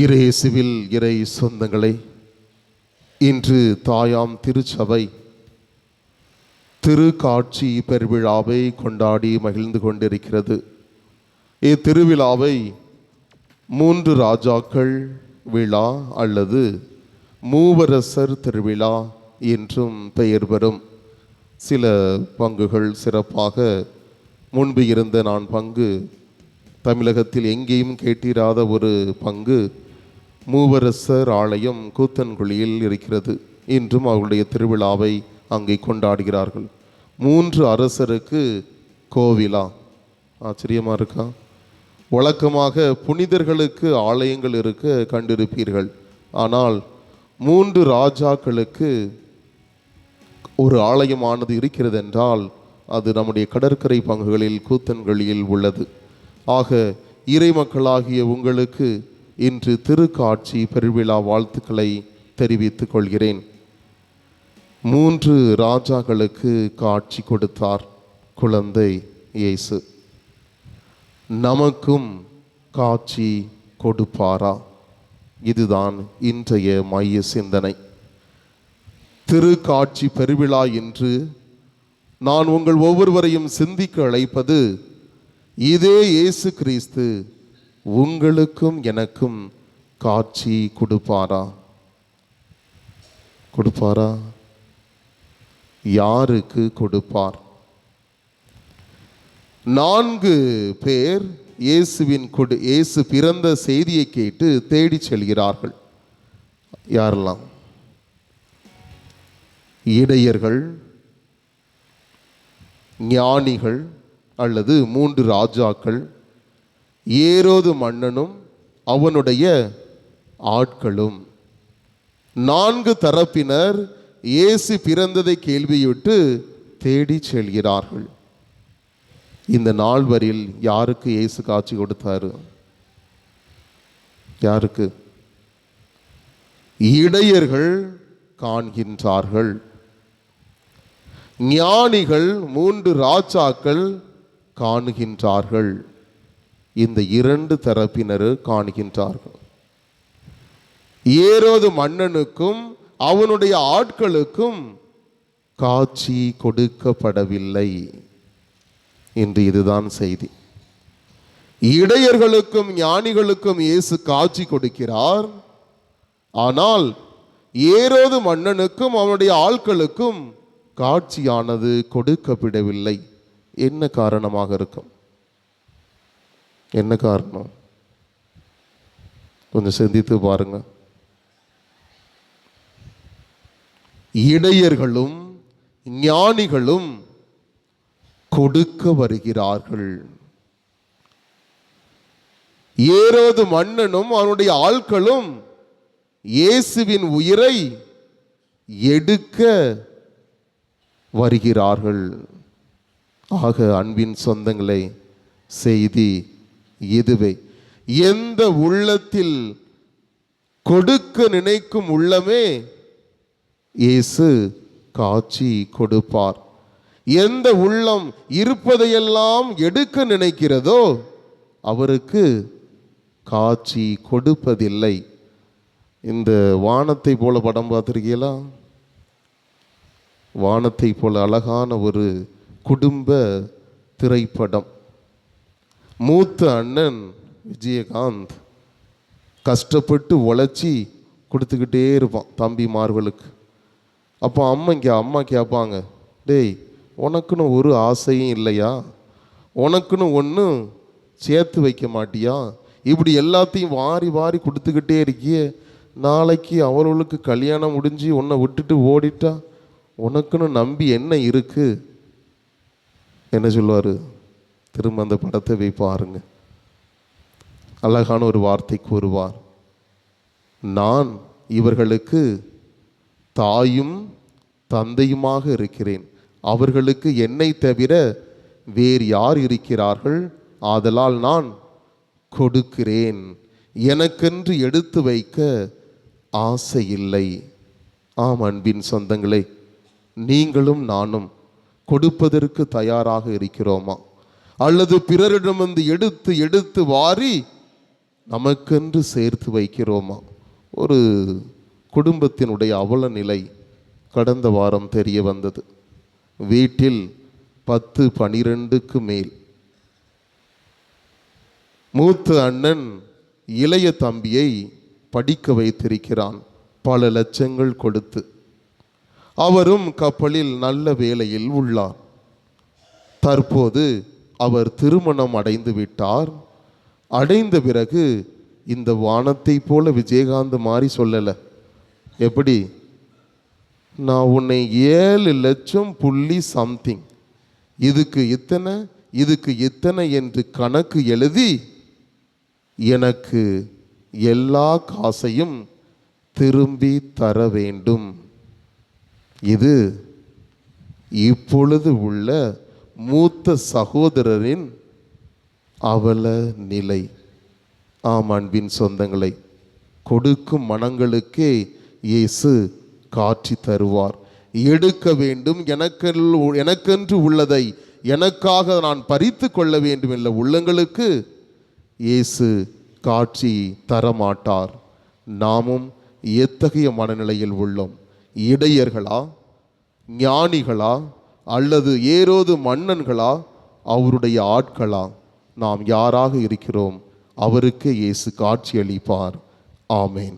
இறையேசுவில் இறை சொந்தங்களை இன்று தாயாம் திருச்சபை திருக்காட்சி பெருவிழாவை கொண்டாடி மகிழ்ந்து கொண்டிருக்கிறது. இத்திருவிழாவை மூன்று ராஜாக்கள் விழா அல்லது மூவரசர் திருவிழா என்றும் பெயர் பெறும். சில பங்குகள் சிறப்பாக முன்பு இருந்த நான் பங்கு தமிழகத்தில் எங்கேயும் கேட்டிராத ஒரு பங்கு மூவரசர் ஆலயம் கூத்தன்குழியில் இருக்கிறது. இன்றும் அவர்களுடைய திருவிழாவை அங்கே கொண்டாடுகிறார்கள். மூன்று அரசருக்கு கோவிலா? ஆச்சரியமாக இருக்கா? வழக்கமாக புனிதர்களுக்கு ஆலயங்கள் இருக்க கண்டிருப்பீர்கள். ஆனால் மூன்று ராஜாக்களுக்கு ஒரு ஆலயமானது இருக்கிறது என்றால் அது நம்முடைய கடற்கரை பங்குகளில் கூத்தன்களியில் உள்ளது. ஆக இறை மக்களாகிய உங்களுக்கு இன்று திருக்காட்சி பெருவிழா வாழ்த்துக்களை தெரிவித்துக் கொள்கிறேன். மூன்று ராஜாக்களுக்கு காட்சி கொடுத்தார் குழந்தை இயேசு. நமக்கும் காட்சி கொடுப்பாரா? இதுதான் இன்றைய மைய சிந்தனை. திருக்காட்சி பெருவிழா என்று நான் உங்கள் ஒவ்வொருவரையும் சிந்திக்க அழைப்பது இதே இயேசு கிறிஸ்து உங்களுக்கும் எனக்கும் காட்சி கொடுப்பாரா? கொடுப்பாரா? யாருக்கு கொடுப்பார்? நான்கு பேர் இயேசுவின் கொடு இயேசு பிறந்த செய்தியை கேட்டு தேடி செல்கிறார்கள். யாரெல்லாம்? இடையர்கள் ஞானிகள் அல்லது மூன்று ராஜாக்கள் ஏரோது மன்னனும் அவனுடைய ஆட்களும். நான்கு தரப்பினர் இயேசு பிறந்ததை கேள்வியிட்டு தேடி செல்கிறார்கள். இந்த நால்வரில் யாருக்கு இயேசு காட்சி கொடுத்தாரு? யாருக்கு? இடையர்கள் காண்கின்றார்கள். ஞானிகள் மூன்று ராஜாக்கள் காணுகின்றார்கள். இந்த இரண்டு தரப்பினர் காணுகின்றார்கள். ஏரோது மன்னனுக்கும் அவனுடைய ஆட்களுக்கும் காட்சி கொடுக்கப்படவில்லை என்று இதுதான் செய்தி. இடையர்களுக்கும் ஞானிகளுக்கும் இயேசு காட்சி கொடுக்கிறார். ஆனால் ஏரோது மன்னனுக்கும் அவனுடைய ஆட்களுக்கும் காட்சியானது கொடுக்கப்படவில்லை. என்ன காரணமாக இருக்கும்? என்ன காரணம்? கொஞ்சம் சிந்தித்து பாருங்க. இடையர்களும் ஞானிகளும் கொடுக்க வருகிறார்கள். ஏரோது மன்னனும் அவனுடைய ஆட்களும் இயேசுவின் உயிரை எடுக்க வருகிறார்கள். ஆக அன்பின் சொந்தங்களை செய்தி இதுவே. எந்த உள்ளத்தில் கொடுக்க நினைக்கும் உள்ளமே இயேசு காட்சி கொடுப்பார். எந்த உள்ளம் இருப்பதையெல்லாம் எடுக்க நினைக்கிறதோ அவருக்கு காட்சி கொடுப்பதில்லை. இந்த வானத்தை போல படம் பார்த்துருக்கீங்களா வானத்தை போல அழகான ஒரு குடும்ப திரைப்படம். மூத்த அண்ணன் விஜயகாந்த் கஷ்டப்பட்டு உழைச்சி கொடுத்துக்கிட்டே இருப்பான் தம்பிமார்களுக்கு. அப்போ அம்மா இங்கே அம்மா கேட்பாங்க டேய் உனக்குன்னு ஒரு ஆசையும் இல்லையா? உனக்குன்னு ஒன்றும் சேர்த்து வைக்க மாட்டியா? இப்படி எல்லாத்தையும் வாரி வாரி கொடுத்துக்கிட்டே இருக்கியே. நாளைக்கு அவர்களுக்கு கல்யாணம் முடிஞ்சு உன்னை விட்டுட்டு ஓடிட்டா உனக்குன்னு நம்பி என்ன இருக்குது என்ன சொல்லுவார்? திரும்ப அந்த படத்தை போய் பாருங்க. அழகான ஒரு வார்த்தை கூறுவார். நான் இவர்களுக்கு தாயும் தந்தையுமாக இருக்கிறேன். அவர்களுக்கு என்னை தவிர வேறு யார் இருக்கிறார்கள்? ஆதலால் நான் கொடுக்கிறேன். எனக்கென்று எடுத்து வைக்க ஆசை இல்லை ஆம் அன்பின் சொந்தங்களே நீங்களும் நானும் கொடுப்பதற்கு தயாராக இருக்கிறோமா? அல்லது பிறரிடமிருந்து எடுத்து எடுத்து வாரி நமக்கென்று சேர்த்து வைக்கிறோமா? ஒரு குடும்பத்தினுடைய அவல நிலை கடந்த வாரம் தெரிய வந்தது. வீட்டில் பத்து பனிரெண்டுக்கு மேல். மூத்த அண்ணன் இளைய தம்பியை படிக்க வைத்திருக்கிறான். பல லட்சங்கள் கொடுத்து. அவரும் கப்பலில் நல்ல வேலையில் உள்ளார். தற்போது அவர் திருமணம் அடைந்து விட்டார். அடைந்த பிறகு இந்த வானத்தை போல விஜயகாந்த் மாதிரி சொல்லலை. எப்படி? நான் உன்னை ஏழு லட்சம் புள்ளி சம்திங் இதுக்கு இத்தனை இதுக்கு இத்தனை என்று கணக்கு எழுதி எனக்கு எல்லா காசையும் திரும்பி தர வேண்டும். இது இப்பொழுது உள்ள மூத்த சகோதரரின் அவல நிலை. ஆம் அன்பின் சொந்தங்களை கொடுக்கும் மனங்களுக்கே இயேசு காட்சி தருவார். எடுக்க வேண்டும் எனக்கு எனக்கென்று உள்ளதை எனக்காக நான் பறித்து கொள்ள வேண்டும் என்ற உள்ளங்களுக்கு இயேசு காட்சி தரமாட்டார். நாமும் எத்தகைய மனநிலையில் உள்ளோம்? இடையர்களா ஞானிகளா அல்லது ஏரோது மன்னன்களா? அவருடைய ஆட்களா? நாம் யாராக இருக்கிறோம்? அவருக்கு இயேசு காட்சியளிப்பார். ஆமேன்.